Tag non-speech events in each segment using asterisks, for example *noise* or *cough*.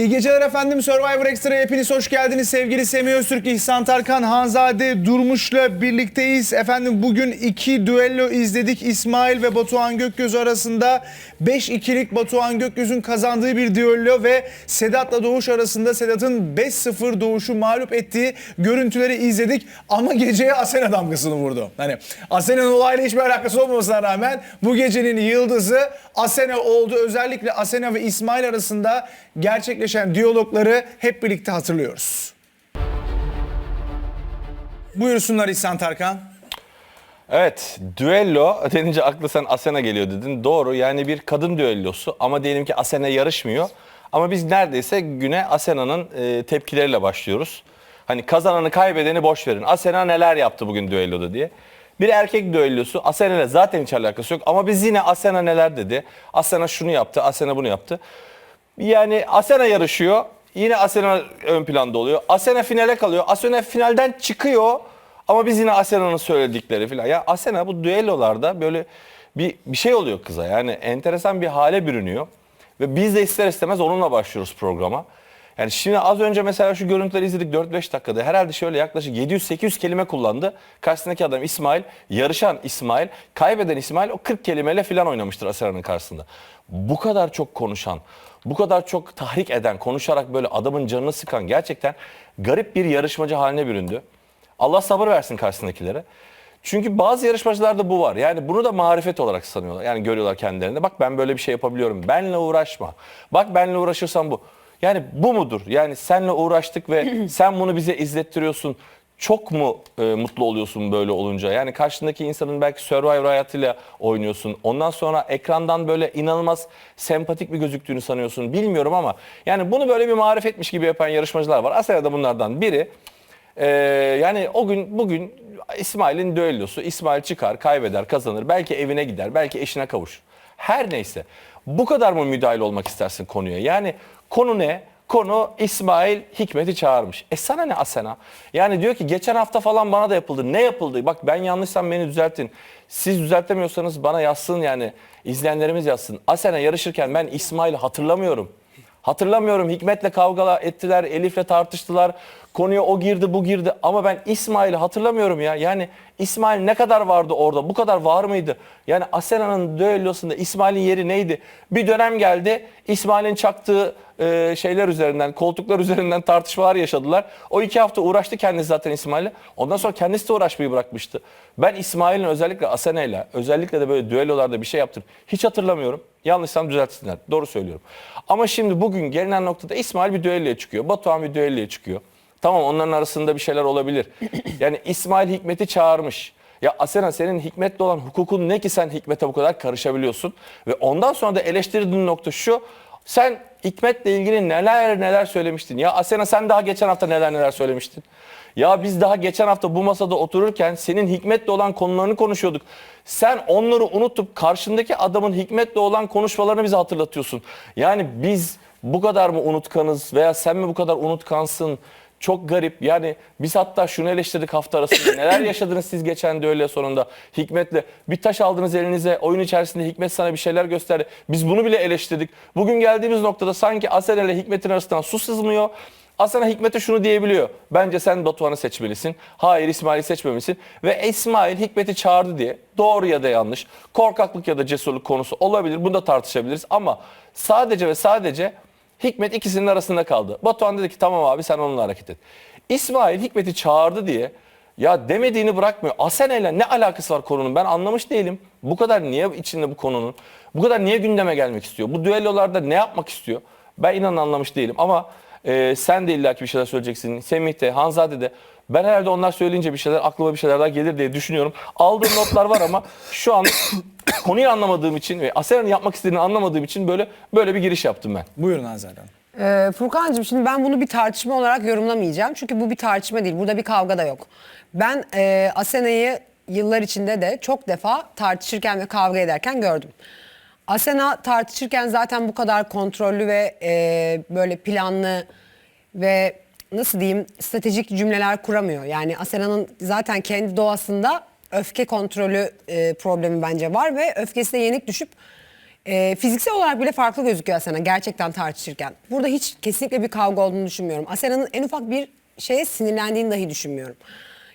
İyi geceler efendim. Survivor Extra hepiniz hoş geldiniz. Sevgili Semih Öztürk, İhsan Tarkan, Hanzade Durmuş'la birlikteyiz. Efendim bugün iki düello izledik. İsmail ve Batuhan Gökgöz arasında 5-2'lik Batuhan Gökgöz'ün kazandığı bir düello ve Sedat'la Doğuş arasında Sedat'ın 5-0 Doğuş'u mağlup ettiği görüntüleri izledik. Ama geceye Asena damgasını vurdu. Hani Asena'nın olayla hiçbir alakası olmamasına rağmen bu gecenin yıldızı Asena oldu. Özellikle Asena ve İsmail arasında gerçekleşen diyalogları hep birlikte hatırlıyoruz. Buyursunlar İhsan Tarkan. Evet, düello denince aklı sen Asena geliyor dedin. Doğru yani bir kadın düellosu ama diyelim ki Asena yarışmıyor. Ama biz neredeyse güne Asena'nın e, tepkileriyle başlıyoruz. Hani kazananı kaybedeni boş verin. Asena neler yaptı bugün düelloda diye. Bir erkek düellosu Asena ile zaten hiç alakası yok ama biz yine Asena neler dedi. Asena şunu yaptı, Asena bunu yaptı. Yani Asena yarışıyor. Yine Asena ön planda oluyor. Asena finale kalıyor. Asena finalden çıkıyor. Ama biz yine Asena'nın söyledikleri falan. Ya Asena bu düellolarda böyle bir, bir şey oluyor kıza. Yani enteresan bir hale bürünüyor. Ve biz de ister istemez onunla başlıyoruz programa. Yani şimdi az önce mesela şu görüntüleri izledik 4-5 dakikada. Herhalde şöyle yaklaşık 700-800 kelime kullandı. Karşısındaki adam İsmail, yarışan İsmail, kaybeden İsmail o 40 kelimeyle falan oynamıştır Asena'nın karşısında. Bu kadar çok konuşan, bu kadar çok tahrik eden, konuşarak böyle adamın canını sıkan gerçekten garip bir yarışmacı haline büründü. Allah sabır versin karşısındakilere. Çünkü bazı yarışmacılarda bu var. Yani bunu da marifet olarak sanıyorlar. Yani görüyorlar kendilerinde. Bak ben böyle bir şey yapabiliyorum. Benle uğraşma. Bak benle uğraşırsan bu. Yani bu mudur? Yani senle uğraştık ve *clears throat* sen bunu bize izlettiriyorsun. Çok mu e, mutlu oluyorsun böyle olunca? Yani karşındaki insanın belki Survivor hayatıyla oynuyorsun. Ondan sonra ekrandan böyle inanılmaz sempatik bir gözüktüğünü sanıyorsun. Bilmiyorum ama yani bunu böyle bir marifetmiş gibi yapan yarışmacılar var. Asena da bunlardan biri. Ee, yani o gün bugün İsmail'in düellosu. İsmail çıkar, kaybeder, kazanır. Belki evine gider, belki eşine kavuşur. Her neyse. Bu kadar mı müdahil olmak istersin konuya? Yani konu ne? Konu İsmail Hikmet'i çağırmış. E sana ne Asena? Yani diyor ki geçen hafta falan bana da yapıldı. Ne yapıldı? Bak ben yanlışsam beni düzeltin. Siz düzeltemiyorsanız bana yazsın yani. izleyenlerimiz yazsın. Asena yarışırken ben İsmail'i hatırlamıyorum. Hatırlamıyorum Hikmet'le kavga ettiler, Elif'le tartıştılar. Konuya o girdi, bu girdi ama ben İsmail'i hatırlamıyorum ya. Yani İsmail ne kadar vardı orada? Bu kadar var mıydı? Yani Asena'nın düellosunda İsmail'in yeri neydi? Bir dönem geldi. İsmail'in çaktığı e, şeyler üzerinden, koltuklar üzerinden tartışmalar yaşadılar. O iki hafta uğraştı kendisi zaten İsmail'le. Ondan sonra kendisi de uğraşmayı bırakmıştı. Ben İsmail'in özellikle Asena'yla, özellikle de böyle düellolarda bir şey yaptım. Hiç hatırlamıyorum. Yanlışsam düzeltsinler. Doğru söylüyorum. Ama şimdi bugün gelinen noktada İsmail bir düelloya çıkıyor. Batuhan bir düelloya çıkıyor. Tamam onların arasında bir şeyler olabilir. *clears throat* Yani İsmail Hikmet'i çağırmış. Ya Asena senin Hikmet'le olan hukukun ne ki sen Hikmet'e bu kadar karışabiliyorsun? Ve ondan sonra da eleştirdiğin nokta şu. Sen Hikmet'le ilgili neler neler söylemiştin. Ya Asena sen daha geçen hafta neler neler söylemiştin. Ya biz daha geçen hafta bu masada otururken senin Hikmet'le olan konularını konuşuyorduk. Sen onları unutup karşındaki adamın Hikmet'le olan konuşmalarını bize hatırlatıyorsun. Yani biz bu kadar mı unutkanız veya sen mi bu kadar unutkansın? Çok garip. Yani biz hatta şunu eleştirdik hafta arasında. *coughs* Neler yaşadınız siz geçen düello sonunda Hikmet'le? Bir taş aldınız elinize. Oyun içerisinde Hikmet sana bir şeyler gösterdi. Biz bunu bile eleştirdik. Bugün geldiğimiz noktada sanki Asena ile Hikmet'in arasından su sızmıyor. Asena Hikmet'e şunu diyebiliyor. Bence sen Batuhan'ı seçmelisin. Hayır İsmail'i seçmemelisin. Ve İsmail Hikmet'i çağırdı diye doğru ya da yanlış, korkaklık ya da cesurluk konusu olabilir. Bunu da tartışabiliriz. Ama sadece ve sadece Hikmet ikisinin arasında kaldı. Batuhan dedi ki tamam abi sen onunla hareket et. İsmail Hikmet'i çağırdı diye ya demediğini bırakmıyor. Asena ile ne alakası var konunun ben anlamış değilim. Bu kadar niye içinde bu konunun? Bu kadar niye gündeme gelmek istiyor? Bu düellolarda ne yapmak istiyor? Ben inan anlamış değilim ama e, sen de illaki bir şeyler söyleyeceksin. Semih de, Hanzade de. Ben herhalde onlar söyleyince bir şeyler aklıma bir şeyler daha gelir diye düşünüyorum. Aldığım notlar var ama şu an *coughs* konuyu anlamadığım için ve Asena'nın yapmak istediğini anlamadığım için böyle böyle bir giriş yaptım ben. Buyurun Hanzade Hanım. Ee, Furkan'cığım şimdi ben bunu bir tartışma olarak yorumlamayacağım. Çünkü bu bir tartışma değil. Burada bir kavga da yok. Ben e, Asena'yı yıllar içinde de çok defa tartışırken ve kavga ederken gördüm. Asena tartışırken zaten bu kadar kontrollü ve e, böyle planlı ve nasıl diyeyim stratejik cümleler kuramıyor. Yani Asena'nın zaten kendi doğasında öfke kontrolü e, problemi bence var ve öfkesine yenik düşüp Ee, fiziksel olarak bile farklı gözüküyor Asena gerçekten tartışırken. Burada hiç kesinlikle bir kavga olduğunu düşünmüyorum. Asena'nın en ufak bir şeye sinirlendiğini dahi düşünmüyorum.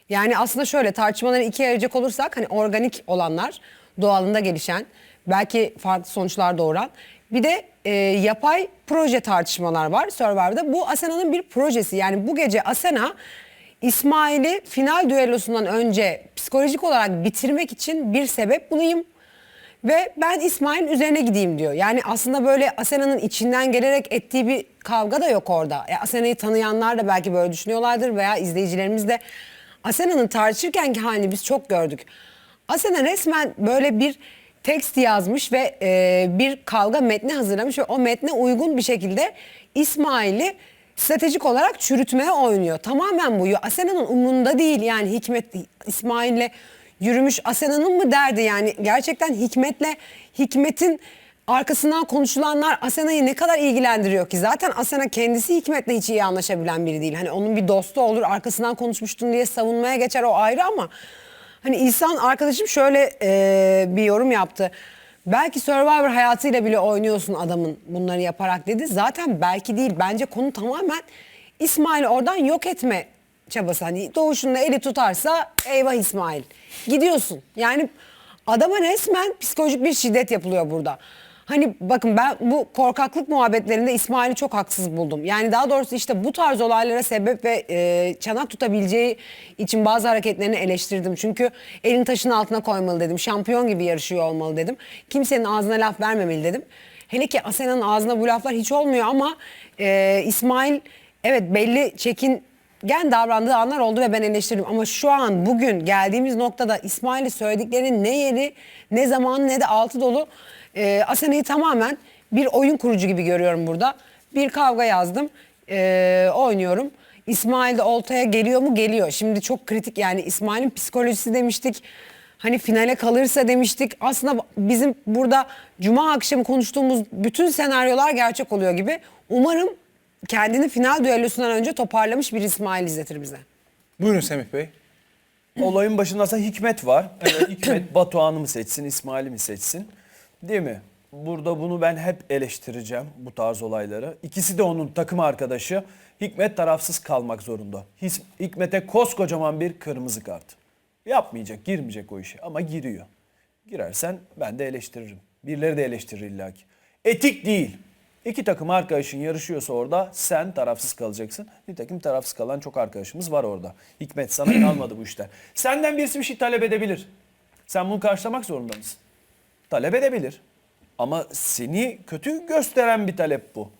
Yani aslında şöyle tartışmaları ikiye ayıracak olursak hani organik olanlar, doğalında gelişen, belki farklı sonuçlar doğuran. Bir de e, yapay proje tartışmalar var Survivor'da. Bu Asena'nın bir projesi. Yani bu gece Asena İsmail'i final düellosundan önce psikolojik olarak bitirmek için bir sebep bulayım. Ve ben İsmail'in üzerine gideyim diyor. Yani aslında böyle Asena'nın içinden gelerek ettiği bir kavga da yok orada. Ya Asena'yı tanıyanlar da belki böyle düşünüyorlardır veya izleyicilerimiz de Asena'nın tartışırkenki halini biz çok gördük. Asena resmen böyle bir tekst yazmış ve e, bir kavga metni hazırlamış ve o metne uygun bir şekilde İsmail'i stratejik olarak çürütmeye oynuyor. Tamamen bu. Asena'nın umrunda değil yani Hikmet İsmail'le yürümüş Asena'nın mı derdi yani gerçekten Hikmet'le Hikmet'in arkasından konuşulanlar Asena'yı ne kadar ilgilendiriyor ki zaten Asena kendisi Hikmet'le hiç iyi anlaşabilen biri değil. Hani onun bir dostu olur arkasından konuşmuştun diye savunmaya geçer o ayrı ama hani İhsan arkadaşım şöyle e, bir yorum yaptı. Belki Survivor hayatıyla bile oynuyorsun adamın bunları yaparak dedi. Zaten belki değil bence konu tamamen İsmail'i oradan yok etme çabası. Hani doğuşunda eli tutarsa eyvah İsmail. Gidiyorsun. Yani adama resmen psikolojik bir şiddet yapılıyor burada. Hani bakın ben bu korkaklık muhabbetlerinde İsmail'i çok haksız buldum. Yani daha doğrusu işte bu tarz olaylara sebep ve e, çanak tutabileceği için bazı hareketlerini eleştirdim. Çünkü elin taşın altına koymalı dedim. Şampiyon gibi yarışıyor olmalı dedim. Kimsenin ağzına laf vermemeli dedim. Hele ki Asena'nın ağzına bu laflar hiç olmuyor ama e, İsmail evet belli çekin gen davrandığı anlar oldu ve ben eleştirdim. Ama şu an bugün geldiğimiz noktada İsmail'i söylediklerinin ne yeri ne zamanı ne de altı dolu. Ee, Asena'yı tamamen bir oyun kurucu gibi görüyorum burada. Bir kavga yazdım. ee, oynuyorum. İsmail de oltaya geliyor mu? Geliyor. Şimdi çok kritik yani İsmail'in psikolojisi demiştik. Hani finale kalırsa demiştik. Aslında bizim burada cuma akşamı konuştuğumuz bütün senaryolar gerçek oluyor gibi. Umarım kendini final düellosundan önce toparlamış bir İsmail izletir bize. Buyurun Semih Bey. Olayın başında aslında Hikmet var. *clears throat* Evet, Hikmet Batuhan'ı mı seçsin, İsmail'i mi seçsin? Değil mi? Burada bunu ben hep eleştireceğim bu tarz olayları. İkisi de onun takım arkadaşı. Hikmet tarafsız kalmak zorunda. Hikmet'e koskocaman bir kırmızı kart. Yapmayacak, girmeyecek o işe ama giriyor. Girersen ben de eleştiririm. Birileri de eleştirir illaki. Etik değil. İki takım arkadaşın yarışıyorsa orada sen tarafsız kalacaksın. Nitekim tarafsız kalan çok arkadaşımız var orada. Hikmet sana *clears throat* kalmadı bu işler. Senden birisi bir şey talep edebilir. Sen bunu karşılamak zorunda mısın? Talep edebilir. Ama seni kötü gösteren bir talep bu.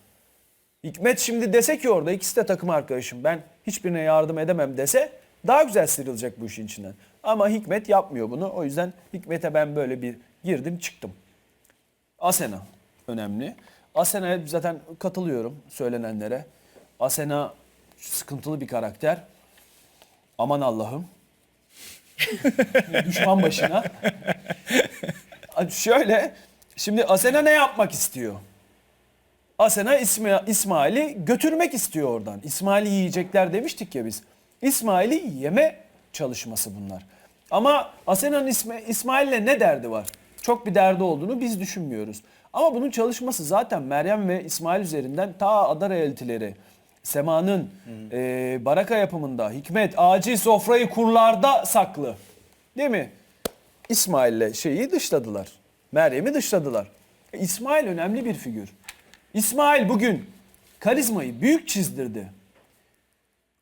Hikmet şimdi dese ki orada ikisi de takım arkadaşım ben hiçbirine yardım edemem dese daha güzel sıyrılacak bu işin içinden. Ama Hikmet yapmıyor bunu. O yüzden Hikmet'e ben böyle bir girdim çıktım. Asena önemli. Asena'ya zaten katılıyorum söylenenlere. Asena sıkıntılı bir karakter. Aman Allah'ım. *laughs* Düşman başına. Şöyle, şimdi Asena ne yapmak istiyor? Asena İsma- İsmail'i götürmek istiyor oradan. İsmail'i yiyecekler demiştik ya biz. İsmail'i yeme çalışması bunlar. Ama Asena'nın İsma- İsmail'le ne derdi var? Çok bir derdi olduğunu biz düşünmüyoruz. Ama bunun çalışması zaten Meryem ve İsmail üzerinden ta ada realitileri, Sema'nın e, baraka yapımında, Hikmet, acil sofrayı kurlarda saklı. Değil mi? İsmail'le şeyi dışladılar. Meryem'i dışladılar. E, İsmail önemli bir figür. İsmail bugün karizmayı büyük çizdirdi.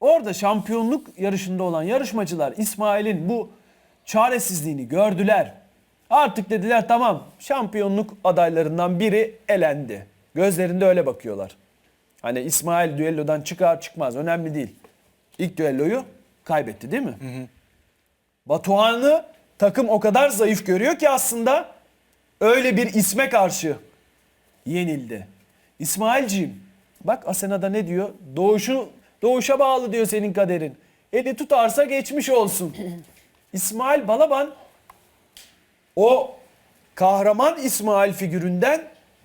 Orada şampiyonluk yarışında olan yarışmacılar İsmail'in bu çaresizliğini gördüler. Artık dediler tamam şampiyonluk adaylarından biri elendi. Gözlerinde öyle bakıyorlar. Hani İsmail düellodan çıkar çıkmaz önemli değil. İlk düelloyu kaybetti değil mi? Batuhan'ı takım o kadar zayıf görüyor ki aslında öyle bir isme karşı yenildi. İsmailciğim bak Asena'da ne diyor? Doğuşu doğuşa bağlı diyor senin kaderin. Eli tutarsa geçmiş olsun. *clears throat* İsmail Balaban o kahraman İsmail figüründen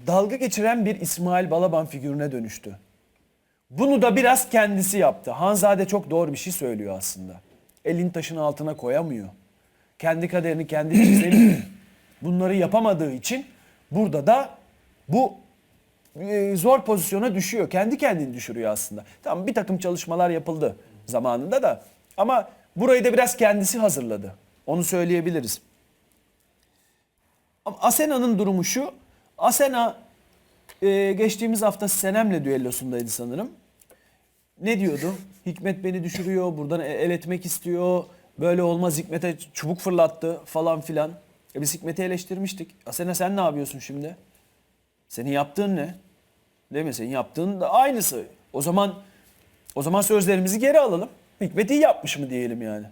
dalga geçiren bir İsmail Balaban figürüne dönüştü. Bunu da biraz kendisi yaptı. Hanzade çok doğru bir şey söylüyor aslında. Elin taşın altına koyamıyor. Kendi kaderini kendi *clears throat* çizemiyor. Bunları yapamadığı için Burada da bu e, zor pozisyona düşüyor. Kendi kendini düşürüyor aslında. Tamam bir takım çalışmalar yapıldı zamanında da ama burayı da biraz kendisi hazırladı. Onu söyleyebiliriz. Asena'nın durumu şu. Asena e, geçtiğimiz hafta Senem'le düellosundaydı sanırım. Ne diyordu? Hikmet beni düşürüyor, buradan el etmek istiyor. Böyle olmaz Hikmet'e çubuk fırlattı falan filan. E biz Hikmet'i eleştirmiştik. Asena sen ne yapıyorsun şimdi? Senin yaptığın ne? Değil mi? Senin yaptığın da aynısı. O zaman o zaman sözlerimizi geri alalım. Hikmet iyi yapmış mı diyelim yani.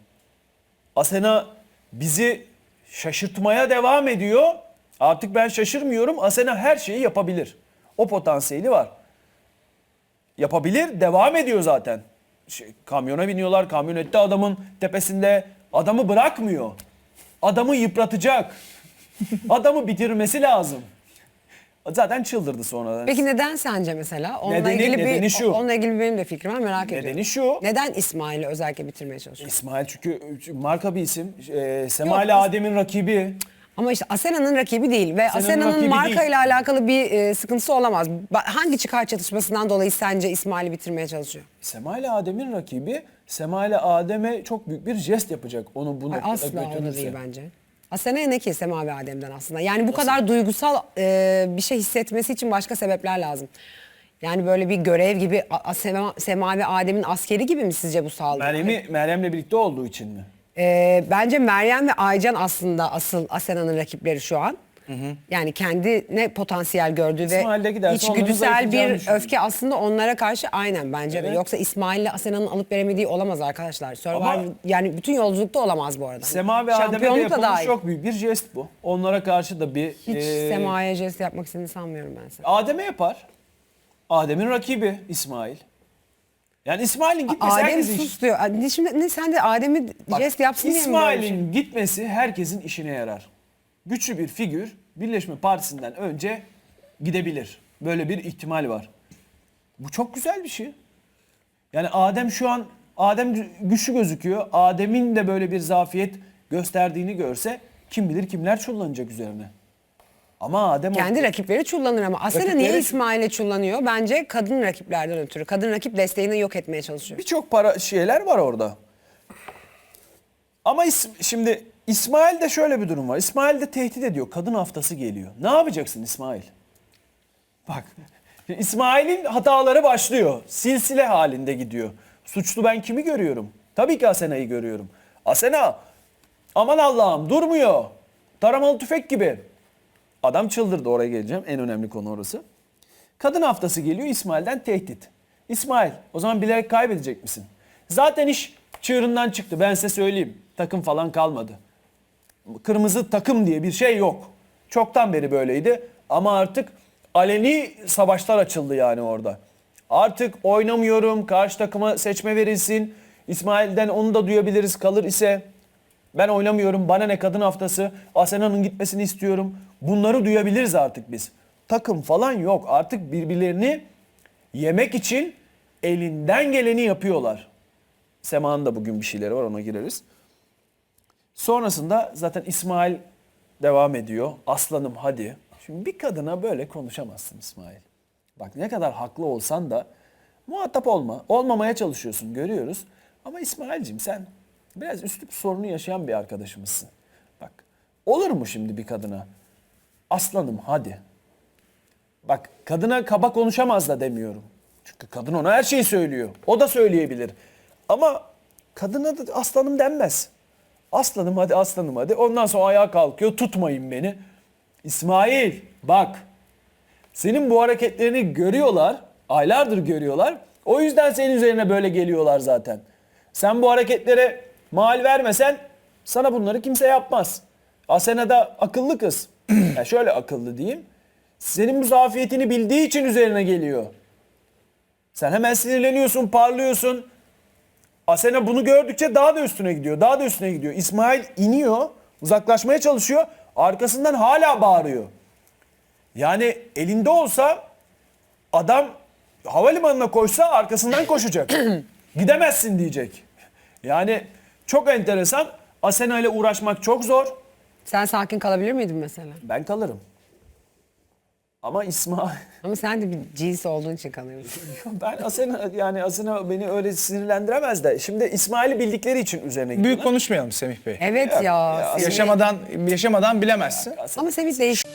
Asena bizi şaşırtmaya devam ediyor. Artık ben şaşırmıyorum. Asena her şeyi yapabilir. O potansiyeli var. Yapabilir, devam ediyor zaten. Şey, kamyona biniyorlar, kamyonette adamın tepesinde adamı bırakmıyor. Adamı yıpratacak. *laughs* Adamı bitirmesi lazım. Zaten çıldırdı sonra. Peki neden sence mesela? Onunla Nedeni- ilgili nedeni bir, şu. Onunla ilgili benim de fikrim var merak ediyorum. Nedeni şu. Neden İsmail'i özellikle bitirmeye çalışıyor? İsmail çünkü marka bir isim. Sema ile Yok, Adem'in rakibi. Ama işte Asena'nın rakibi değil ve Asena'nın marka değil. ile alakalı bir e, sıkıntısı olamaz. Ba- Hangi çıkar çatışmasından dolayı sence İsmail'i bitirmeye çalışıyor? Sema ile Adem'in rakibi. Sema ile Adem'e çok büyük bir jest yapacak. Onu bu Ay, noktada asla o da götürürse. değil bence. Asena'ya ne ki Sema ve Adem'den aslında? Yani bu kadar duygusal e, bir şey hissetmesi için başka sebepler lazım. Yani böyle bir görev gibi A- A- Sema, Sema ve Adem'in askeri gibi mi sizce bu saldırı? Meryem'i Meryem'le birlikte olduğu için mi? Ee, bence Meryem ve Aycan aslında asıl Asena'nın rakipleri şu an. Yani kendine potansiyel gördüğü ve giderse onların içgüdüsel zayıflayacağını bir düşünüyorum. öfke aslında onlara karşı aynen bence de. Evet. Yoksa İsmail'le Asena'nın alıp veremediği olamaz arkadaşlar. Survivor Ama- yani bütün yolculukta olamaz bu arada. Sema ve Adem'e de Şampiyonluk da yapılmış dahil. çok büyük bir jest bu. Onlara karşı da bir... Hiç e, Sema'ya jest yapmak istediğini sanmıyorum ben sana. Adem'e yapar. Adem'in rakibi İsmail. Yani İsmail'in gitmesi Adem herkesin sus diyor. Ne, şimdi ne, sen de Adem'i Bak, jest yapsın diye mi böyle bir şey? İsmail'in gitmesi herkesin işine yarar. Güçlü bir figür Birleşme Partisi'nden önce gidebilir. Böyle bir ihtimal var. Bu çok güzel bir şey. Yani Adem şu an Adem gü- güçlü gözüküyor. Adem'in de böyle bir zafiyet gösterdiğini görse kim bilir kimler çullanacak üzerine. Ama Adem Kendi rakipleri çullanır ama Asena Rakipleri- niye İsmail'e çullanıyor? Bence kadın rakiplerden ötürü. Kadın rakip desteğini yok etmeye çalışıyor. birçok para şeyler var orada. Ama is- şimdi İsmail'de şöyle bir durum var. İsmail de tehdit ediyor. Kadın haftası geliyor. Ne yapacaksın İsmail? Bak İsmail'in hataları başlıyor. Silsile halinde gidiyor. Suçlu ben kimi görüyorum? Tabii ki Asena'yı görüyorum. Asena aman Allah'ım durmuyor. Taramalı tüfek gibi. Adam çıldırdı oraya geleceğim. En önemli konu orası. Kadın haftası geliyor İsmail'den tehdit. İsmail o zaman bilerek kaybedecek misin? Zaten iş çığırından çıktı ben size söyleyeyim. Takım falan kalmadı. Kırmızı takım diye bir şey yok. Çoktan beri böyleydi ama artık aleni savaşlar açıldı yani orada. Artık oynamıyorum karşı takıma seçme verilsin. İsmail'den onu da duyabiliriz kalır ise ben oynamıyorum bana ne kadın haftası Asena'nın gitmesini istiyorum. Bunları duyabiliriz artık biz. Takım falan yok artık birbirlerini yemek için elinden geleni yapıyorlar. Sema'nın da bugün bir şeyleri var ona gireriz. Sonrasında zaten İsmail devam ediyor. Aslanım hadi. Şimdi bir kadına böyle konuşamazsın İsmail. Bak ne kadar haklı olsan da muhatap olma. Olmamaya çalışıyorsun görüyoruz. Ama İsmail'cim sen biraz üslup sorunu yaşayan bir arkadaşımızsın. Bak olur mu şimdi bir kadına? Aslanım hadi. Bak kadına kaba konuşamaz da demiyorum. Çünkü kadın ona her şeyi söylüyor. O da söyleyebilir. Ama kadına da aslanım denmez. Aslanım hadi aslanım hadi. Ondan sonra ayağa kalkıyor tutmayın beni. İsmail bak senin bu hareketlerini görüyorlar. Aylardır görüyorlar. O yüzden senin üzerine böyle geliyorlar zaten. Sen bu hareketlere mal vermesen sana bunları kimse yapmaz. Asena da akıllı kız. Yani şöyle akıllı diyeyim. Senin bu zafiyetini bildiği için üzerine geliyor. Sen hemen sinirleniyorsun, parlıyorsun. Asena bunu gördükçe daha da üstüne gidiyor. Daha da üstüne gidiyor. İsmail iniyor, uzaklaşmaya çalışıyor. Arkasından hala bağırıyor. Yani elinde olsa adam havalimanına koşsa arkasından koşacak. *clears throat* Gidemezsin diyecek. Yani çok enteresan. Asena ile uğraşmak çok zor. Sen sakin kalabilir miydin mesela? Ben kalırım. Ama İsmail *laughs* Ama sen de bir cins olduğun için kanıyorsun. *laughs* ben Asena yani Asena beni öyle sinirlendiremez de. Şimdi İsmail'i bildikleri için üzerine Büyük gidiyorlar. konuşmayalım Semih Bey. Evet ya. ya, Semih. Yaşamadan yaşamadan bilemezsin. Ama Semih değişik